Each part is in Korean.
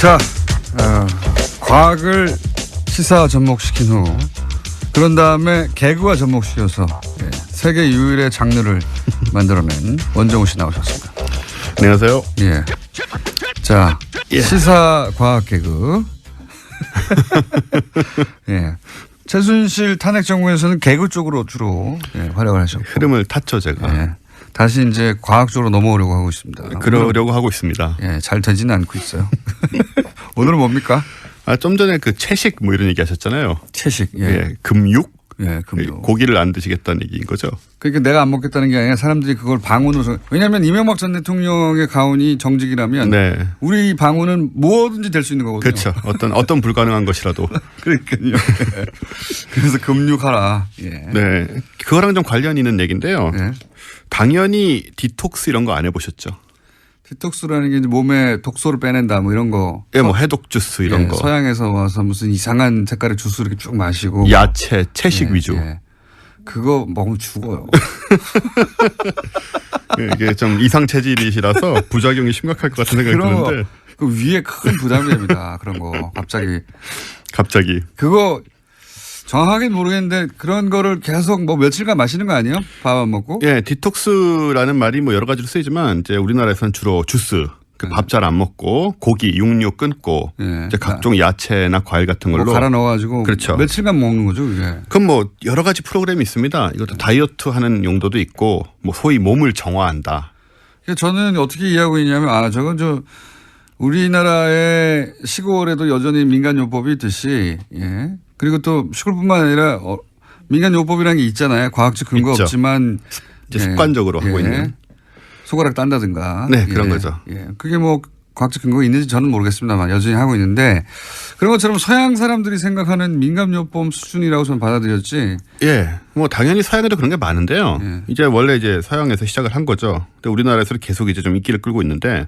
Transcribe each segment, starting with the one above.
자, 어, 과학을 시사 접목시킨 후 그런 다음에 개그와 접목시켜서 예, 세계 유일의 장르를 만들어낸 원정우 씨 나오셨습니다. 안녕하세요. 예. 자, 시사 과학 개그. 예. 최순실 탄핵 정부에서는 개그 쪽으로 주로 예, 활약을 하셨고. 흐름을 탔죠, 제가. 예. 다시 이제 과학 쪽으로 넘어오려고 하고 있습니다. 그러려고 하고 있습니다. 예, 잘 되지는 않고 있어요. 오늘은 뭡니까? 아, 좀 전에 그 채식 뭐 이런 얘기 하셨잖아요. 채식. 예. 예. 금육? 예, 금요. 고기를 안 드시겠다는 얘기인 거죠. 그러니까 내가 안 먹겠다는 게 아니라 사람들이 그걸 방언으로 생- 왜냐하면 이명박 전 대통령의 가훈이 정직이라면 네. 우리 방언은 뭐든지 될 수 있는 거거든요. 그렇죠. 어떤, 어떤 불가능한 것이라도. 그러니까요. 그래서 금육하라. 예. 네. 그거랑 좀 관련 있는 얘기인데요. 예. 당연히 디톡스 이런 거 안 해보셨죠? 디톡스라는 게 이제 몸에 독소를 빼낸다 뭐 이런 거. 예, 뭐 해독 주스 이런 예, 거. 서양에서 와서 무슨 이상한 색깔의 주스 이렇게 쭉 마시고. 야채, 채식 예, 위주. 예. 그거 먹으면 죽어요. 예, 이게 좀 이상 체질이시라서 부작용이 심각할 것 같은 생각이 그런 드는데 그 위에 큰 부담이 됩니다. 그런 거. 갑자기. 갑자기 그거 정확하게는 모르겠는데 그런 거를 계속 뭐 며칠간 마시는 거 아니에요? 밥 안 먹고? 예, 디톡스라는 말이 뭐 여러 가지로 쓰이지만 이제 우리나라에서는 주로 주스, 그 밥 잘 안 먹고 고기, 육류 끊고 예. 이제 각종 야채나 과일 같은 뭐 걸로 갈아 넣어가지고 그렇죠. 며칠간 먹는 거죠, 그게. 그럼 뭐 여러 가지 프로그램이 있습니다. 이것도 다이어트 하는 용도도 있고 뭐 소위 몸을 정화한다. 그래서 저는 어떻게 이해하고 있냐면 아 저건 저 우리나라의 시골에도 여전히 민간요법이 있듯이 예 그리고 또 시골뿐만 아니라 어, 민간요법이라는 게 있잖아요. 과학적 근거 있죠. 없지만 이제 습관적으로 하고 있는. 손가락 딴다든가 네, 그런 예, 거죠. 예 그게 뭐 과학적 근거가 있는지 저는 모르겠습니다만 여전히 하고 있는데 그런 것처럼 서양 사람들이 생각하는 민간요법 수준이라고 저는 받아들였지 예, 뭐 당연히 서양에도 그런 게 많은데요. 예. 이제 원래 이제 서양에서 시작을 한 거죠. 근데 우리나라에서는 계속 이제 좀 인기를 끌고 있는데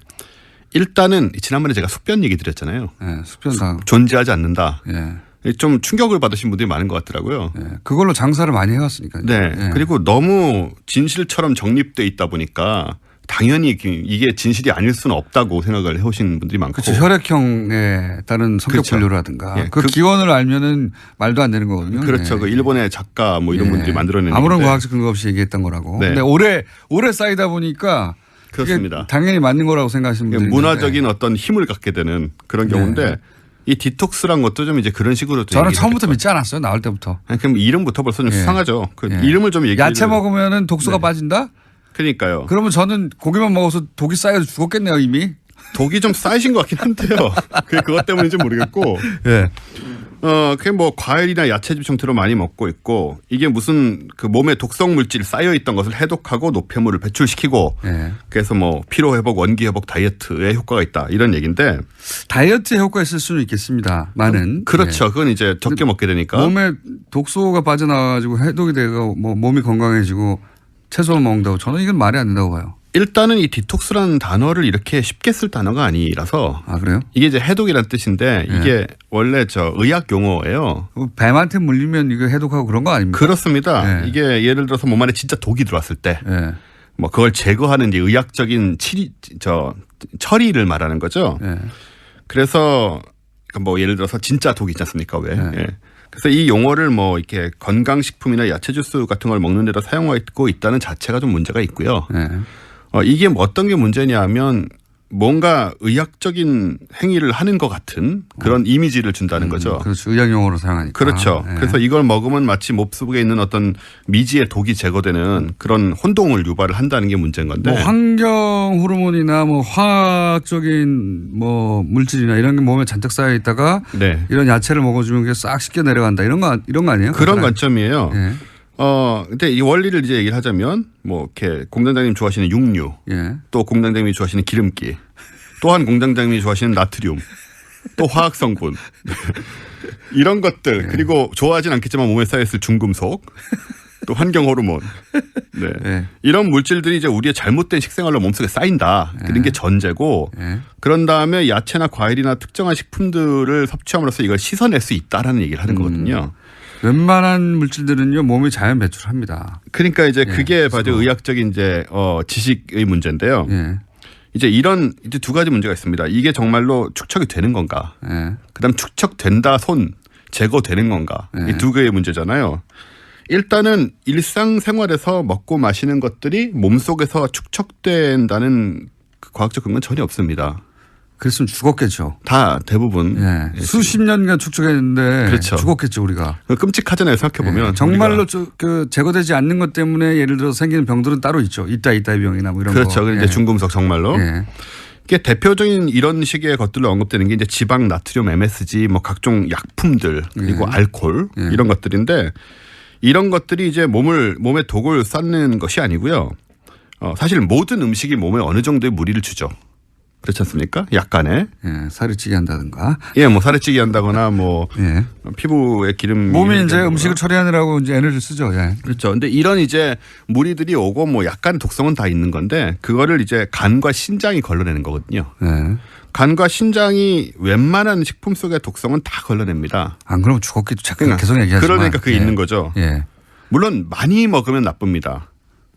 일단은 지난번에 제가 숙변 얘기 드렸잖아요. 예, 수편당 존재하지 않는다. 예, 좀 충격을 받으신 분들이 많은 것 같더라고요. 예, 그걸로 장사를 많이 해왔으니까요. 네. 예. 그리고 너무 진실처럼 정립돼 있다 보니까 당연히 그 이게 진실이 아닐 수는 없다고 생각을 해오신 분들이 많고. 그렇죠. 혈액형에 따른 성격 그렇죠. 분류라든가 예, 그, 그- 기원을 알면은 말도 안 되는 거거든요. 그렇죠. 예. 그 일본의 작가 뭐 이런 예. 분들이 만들어낸 아무런 과학적 근거 없이 얘기했던 거라고. 네. 근데 오래 오래 쌓이다 보니까 그렇습니다. 당연히 맞는 거라고 생각하시는 분들이 문화적인 있는데 어떤 힘을 갖게 되는 그런 경우인데 네. 이 디톡스란 것도 좀 이제 그런 식으로 또 저는 처음부터. 믿지 않았어요. 나올 때부터. 아니, 그럼 이름부터 벌써 좀 예. 수상하죠. 그 예. 이름을 좀 얘기해. 야채 먹으면은 독소가 네. 빠진다? 그러니까요. 그러면 저는 고기만 먹어서 독이 쌓여서 죽었겠네요 이미. 독이 좀 쌓이신 것 같긴 한데요. 그 그것 때문인지 모르겠고. 예. 어, 그게 뭐 과일이나 야채 집중태로 많이 먹고 있고 이게 무슨 그 몸에 독성 물질 쌓여 있던 것을 해독하고 노폐물을 배출시키고 예. 그래서 뭐 피로 회복, 원기 회복, 다이어트에 효과가 있다 이런 얘기인데 다이어트에 효과 있을 수는 있겠습니다. 많은. 그렇죠. 그건 이제 적게 먹게 되니까 예. 몸에 독소가 빠져나와가지고 해독이 되고 뭐 몸이 건강해지고 채소 먹는다고 저는 이건 말이 안 된다고 봐요. 일단은 이 디톡스라는 단어를 이렇게 쉽게 쓸 단어가 아니라서 아 그래요? 이게 이제 해독이라는 뜻인데 예. 이게 원래 저 의학 용어예요. 뭐 뱀한테 물리면 이거 해독하고 그런 거 아닙니까? 그렇습니다. 예. 이게 예를 들어서 몸 안에 진짜 독이 들어왔을 때 예. 뭐 그걸 제거하는 이제 의학적인 치리 저 처리를 말하는 거죠. 예. 그래서 그러니까 뭐 예를 들어서 진짜 독 있지 않습니까? 왜? 네. 예. 그래서 이 용어를 뭐 이렇게 건강식품이나 야채 주스 같은 걸 먹는 데다 사용하고 있다는 자체가 좀 문제가 있고요. 예. 어, 이게 뭐 어떤 게 문제냐 하면 뭔가 의학적인 행위를 하는 것 같은 그런 이미지를 준다는 거죠. 그렇죠. 의학 용어로 사용하니까. 그렇죠. 예. 그래서 이걸 먹으면 마치 몹속에 있는 어떤 미지의 독이 제거되는 그런 혼동을 유발을 한다는 게 문제인 건데. 뭐 환경 호르몬이나 뭐 화학적인 뭐 물질이나 이런 게 몸에 잔뜩 쌓여 있다가 네. 이런 야채를 먹어주면 그게 싹 씻겨 내려간다 이런 거 이런 거 아니에요? 그런 관점이에요. 예. 어, 근데 이 원리를 이제 얘기를 하자면 뭐 이렇게 공장장님 좋아하시는 육류, 예. 또 공장장님이 좋아하시는 기름기, 또한 공장장님이 좋아하시는 나트륨, 또 화학 성분 이런 것들 그리고 좋아하진 않겠지만 몸에 쌓여있을 중금속, 또 환경 호르몬, 네. 예. 이런 물질들이 이제 우리의 잘못된 식생활로 몸속에 쌓인다. 그런 게 전제고 예. 그런 다음에 야채나 과일이나 특정한 식품들을 섭취함으로써 이걸 씻어낼 수 있다라는 얘기를 하는 거거든요. 웬만한 물질들은요 몸이 자연 배출합니다. 그러니까 이제 예, 그게 바로 의학적인 이제 어 지식의 문제인데요. 예. 이제 이런 이제 두 가지 문제가 있습니다. 이게 정말로 축척이 되는 건가? 예. 그다음 축척된다 손 제거되는 건가? 네. 이두 개의 문제잖아요. 일단은 일상생활에서 먹고 마시는 것들이 몸속에서 축척된다는 그 과학적 근거는 전혀 없습니다. 그랬으면 죽었겠죠. 다 대부분 예. 수십 년간 축적했는데 그렇죠. 죽었겠죠 우리가. 끔찍하잖아요. 생각해 보면 예. 정말로 저- 그 제거되지 않는 것 때문에 예를 들어 생기는 병들은 따로 있죠. 이따 이따 병이나 뭐 이런 그렇죠. 거. 이제 예. 중금속 정말로 예. 이게 대표적인 이런 식의 것들로 언급되는 게 이제 지방 나트륨 MSG 뭐 각종 약품들 그리고 알코올 예. 이런 것들인데 이런 것들이 이제 몸을 몸에 독을 쌓는 것이 아니고요. 어, 사실 모든 음식이 몸에 어느 정도의 무리를 주죠. 그렇지 않습니까? 약간의 예. 살이 찌게 한다든가. 예, 뭐 살에 찌게 한다거나 뭐 예. 피부에 기름 몸이 이제. 음식을 처리하느라고 이제 에너지를 쓰죠. 예. 그렇죠. 근데 이런 이제 무리들이 오고 뭐 약간 독성은 다 있는 건데 그거를 이제 간과 신장이 걸러내는 거거든요. 예. 간과 신장이 웬만한 식품 속의 독성은 다 걸러냅니다. 안 그러면 죽었겠죠. 잠깐 계속 얘기하지만. 그러니까 그게 예. 있는 거죠. 예. 물론 많이 먹으면 나쁩니다.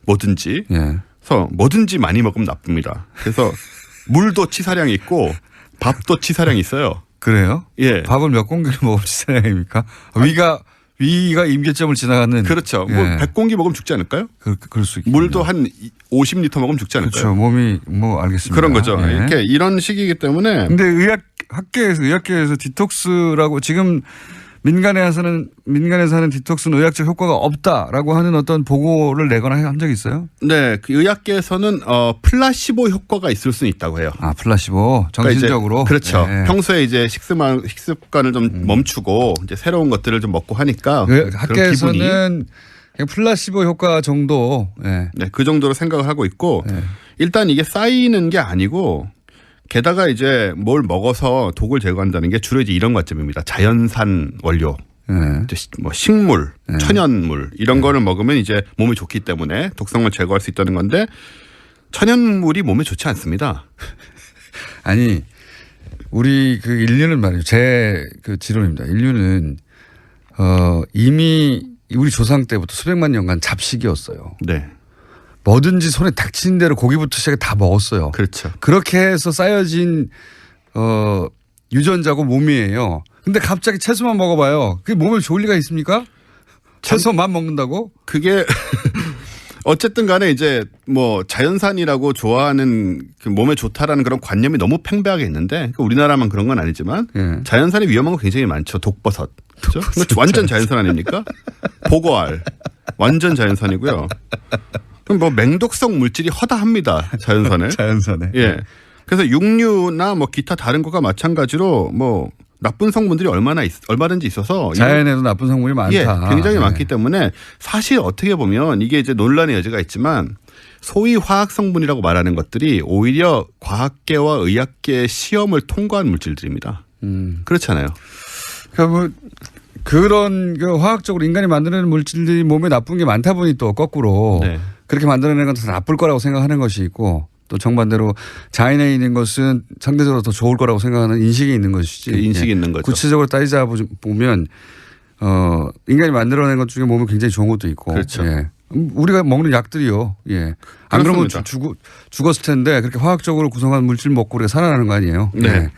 뭐든지. 예. 그래서 뭐든지 많이 먹으면 나쁩니다. 그래서 물도 치사량이 있고 밥도 치사량이 있어요. 그래요? 예. 밥을 몇 공기를 먹으면 지사량입니까? 위가 위가 임계점을 지나가는. 그렇죠. 예. 뭐 100공기 먹으면 죽지 않을까요? 그, 그럴 수 있겠네요. 물도 한 50리터 먹으면 죽지 않을까요? 그렇죠. 몸이 뭐 알겠습니다. 그런 거죠. 예. 이렇게 이런 식이기 때문에 근데 의학 학계에서 의학계에서 디톡스라고 지금 민간에 서는 민간에서 하는 디톡스는 의학적 효과가 없다라고 하는 어떤 보고를 내거나 한 적이 있어요? 네, 그 의학계에서는 어 플라시보 효과가 있을 수는 있다고 해요. 아 플라시보 그러니까 이제 정신적으로 그렇죠. 예. 평소에 이제 식습관 식습관을 좀 멈추고 이제 새로운 것들을 좀 먹고 하니까 의- 그- 네, 학계에서는 플라시보 효과 정도. 예. 네, 그 정도로 생각을 하고 있고 네. 일단 이게 쌓이는 게 아니고 게다가 이제 뭘 먹어서 독을 제거한다는 게 주로 이제 이런 관점입니다. 자연산 원료, 시- 뭐 식물, 네. 천연물 이런 거를 먹으면 이제 몸에 좋기 때문에 독성을 제거할 수 있다는 건데 천연물이 몸에 좋지 않습니다. 아니 우리 그 인류는 말이에요. 제그 지론입니다. 인류는 어 이미 우리 조상 때부터 수백만 년간 잡식이었어요. 네, 뭐든지 손에 닥치는 대로 고기부터 시작해 다 먹었어요. 그렇죠. 그렇게 해서 쌓여진 어 유전자고 몸이에요. 근데 갑자기 채소만 먹어봐요. 그게 몸에 좋을 리가 있습니까? 채소만 먹는다고? 그게 어쨌든 간에 이제 뭐 자연산이라고 좋아하는 그 몸에 좋다라는 그런 관념이 너무 팽배하게 있는데 그 우리나라만 그런 건 아니지만 예. 자연산이 위험한 거 굉장히 많죠. 독버섯. 그렇죠? 그거 완전 자연산 아닙니까? 보고알. 완전 자연산이고요. 그럼 뭐 맹독성 물질이 허다합니다. 자연산에. 자연산에. 예. 그래서 육류나 뭐 기타 다른 거가 마찬가지로 뭐 나쁜 성분들이 얼마나 있, 얼마든지 있어서 자연에도 나쁜 성분이 많다. 예, 굉장히 예. 많기 때문에 사실 어떻게 보면 이게 이제 논란의 여지가 있지만 소위 화학 성분이라고 말하는 것들이 오히려 과학계와 의학계의 시험을 통과한 물질들입니다. 음. 그렇잖아요. 그러니까 뭐 그런 그 화학적으로 인간이 만들어내는 물질들이 몸에 나쁜 게 많다 보니 또 거꾸로 네. 그렇게 만들어내는 건 더 나쁠 거라고 생각하는 것이 있고 또 정반대로 자연에 있는 것은 상대적으로 더 좋을 거라고 생각하는 인식이 있는 것이지. 그 인식이 예. 있는 거죠. 구체적으로 따지자 보- 보면 어 인간이 만들어낸 것 중에 몸에 굉장히 좋은 것도 있고. 그렇죠. 예. 음, 우리가 먹는 약들이요. 예. 안 그러면 그렇습니다. 죽, 죽, 죽었을 텐데 그렇게 화학적으로 구성한 물질 먹고 우리가 살아나는 거 아니에요. 네. 예.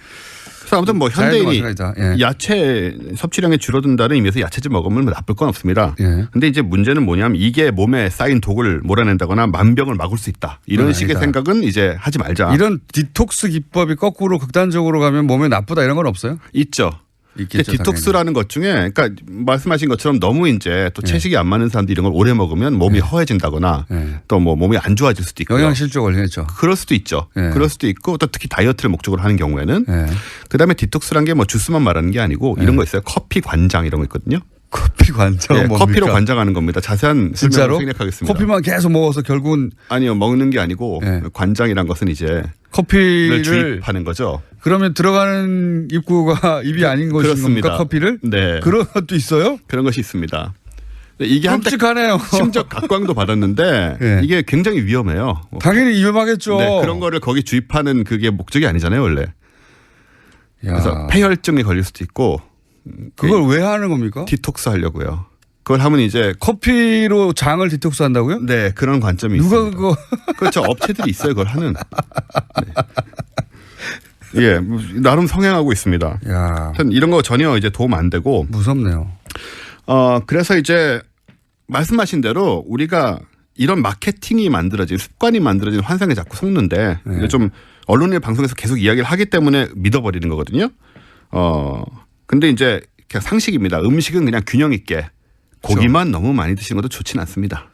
그래서 아무튼 뭐 현대인이. 예. 야채 섭취량이 줄어든다는 의미에서 야채즙 먹으면 뭐 나쁠 건 없습니다. 예. 근데 이제 문제는 뭐냐면 이게 몸에 쌓인 독을 몰아낸다거나 만병을 막을 수 있다. 이런 그건 식의 아니다. 생각은 이제 하지 말자. 이런 디톡스 기법이 거꾸로 극단적으로 가면 몸에 나쁘다 이런 건 없어요? 있죠. 있겠죠. 디톡스라는 것 중에 그러니까 말씀하신 것처럼 너무 이제 또 채식이 안 맞는 사람들이 이런 걸 오래 먹으면 몸이 허해진다거나 네. 또뭐 몸이 안 좋아질 수도 있고요. 영양 실조 걸리겠죠. 그럴 수도 있죠. 네. 그럴 수도 있고 또 특히 다이어트를 목적으로 하는 경우에는 예. 그다음에 디톡스란 게 뭐 주스만 말하는 게 아니고 이런 거 있어요. 커피 관장 이런 거 있거든요. 커피 관장 예, 네. 뭡니까? 커피로 관장하는 겁니다. 자세한 설명을 생략하겠습니다. 커피만 계속 먹어서 결국은 아니요 먹는 게 아니고 네. 관장이란 것은 이제 를 커피를 주입하는 거죠. 그러면 들어가는 입구가 입이 아닌 것인 그렇습니다. 겁니까 커피를? 네 그런 것도 있어요? 그런 것이 있습니다. 이게 한때 끔찍하네요. 심지어 각광도 받았는데 예. 이게 굉장히 위험해요. 뭐 당연히 위험하겠죠. 네, 그런 거를 거기 주입하는 그게 목적이 아니잖아요, 원래. 야, 그래서 폐혈증에 걸릴 수도 있고 그걸 왜 하는 겁니까? 디톡스 하려고요. 그걸 하면 이제 커피로 장을 디톡스 한다고요? 네 그런 관점이 누가 있습니다. 그거 그렇죠 업체들이 있어요 그걸 하는. 네. 예, 뭐 나름 성행하고 있습니다. 야 이런 거 전혀 이제 도움 안 되고 무섭네요. 어, 그래서 이제 말씀하신 대로 우리가 이런 마케팅이 만들어진 습관이 만들어진 환상에 자꾸 속는데 네. 좀 언론의 방송에서 계속 이야기를 하기 때문에 믿어버리는 거거든요. 어, 근데 이제 그냥 상식입니다. 음식은 그냥 균형 있게 고기만 너무 많이 드시는 것도 좋지는 않습니다.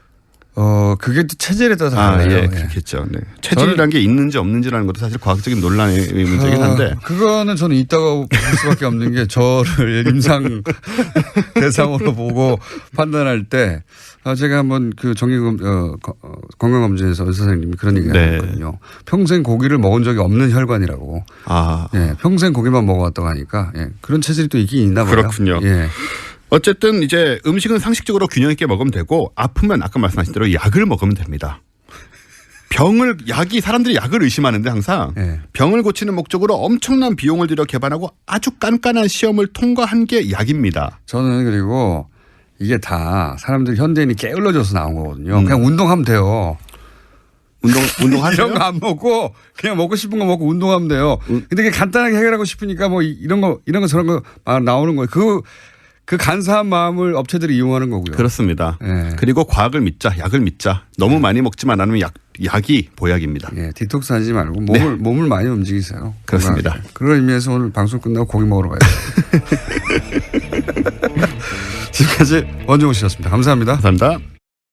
어 그게 또 체질에 따라서 아, 달라요. 예, 예. 그렇겠죠. 네. 체질이라는 게 있는지 없는지라는 것도 사실 과학적인 논란의 문제긴 한데. 어, 그거는 저는 있다고 볼 수밖에 없는 게 저를 임상 대상으로 보고 판단할 때 아, 제가 한번 그 정기검 어, 거- 어, 건강검진에서 의사 선생님이 그런 얘기 네. 하셨거든요. 평생 고기를 먹은 적이 없는 혈관이라고. 아, 예, 평생 고기만 먹어왔다고 하니까 예, 그런 체질이 또 있긴 있나 봐요. 그렇군요. 예. 어쨌든 이제 음식은 상식적으로 균형 있게 먹으면 되고 아프면 아까 말씀하신 대로 약을 먹으면 됩니다. 병을 약이 사람들이 약을 의심하는데 항상 예. 병을 고치는 목적으로 엄청난 비용을 들여 개발하고 아주 깐깐한 시험을 통과한 게 약입니다. 저는 그리고 이게 다 사람들 현대인이 게을러져서 나온 거거든요. 음. 그냥 운동하면 돼요. 운동 운동하세요? 이런 거 안 먹고 그냥 먹고 싶은 거 먹고 운동하면 돼요. 음. 근데 그게 간단하게 해결하고 싶으니까 뭐 이- 이런 거 이런 거 저런 거막 나오는 거예요. 그, 그 간사한 마음을 업체들이 이용하는 거고요. 그렇습니다. 예. 그리고 과학을 믿자, 약을 믿자. 너무 많이 먹지만 않으면 약 약이 보약입니다. 예, 디톡스 하지 말고 몸을 몸을 많이 움직이세요. 네. 그렇습니다. 건강하게. 그런 의미에서 오늘 방송 끝나고 고기 먹으러 가야 돼요. 지금까지 원종우 씨였습니다. 감사합니다. 감사합니다.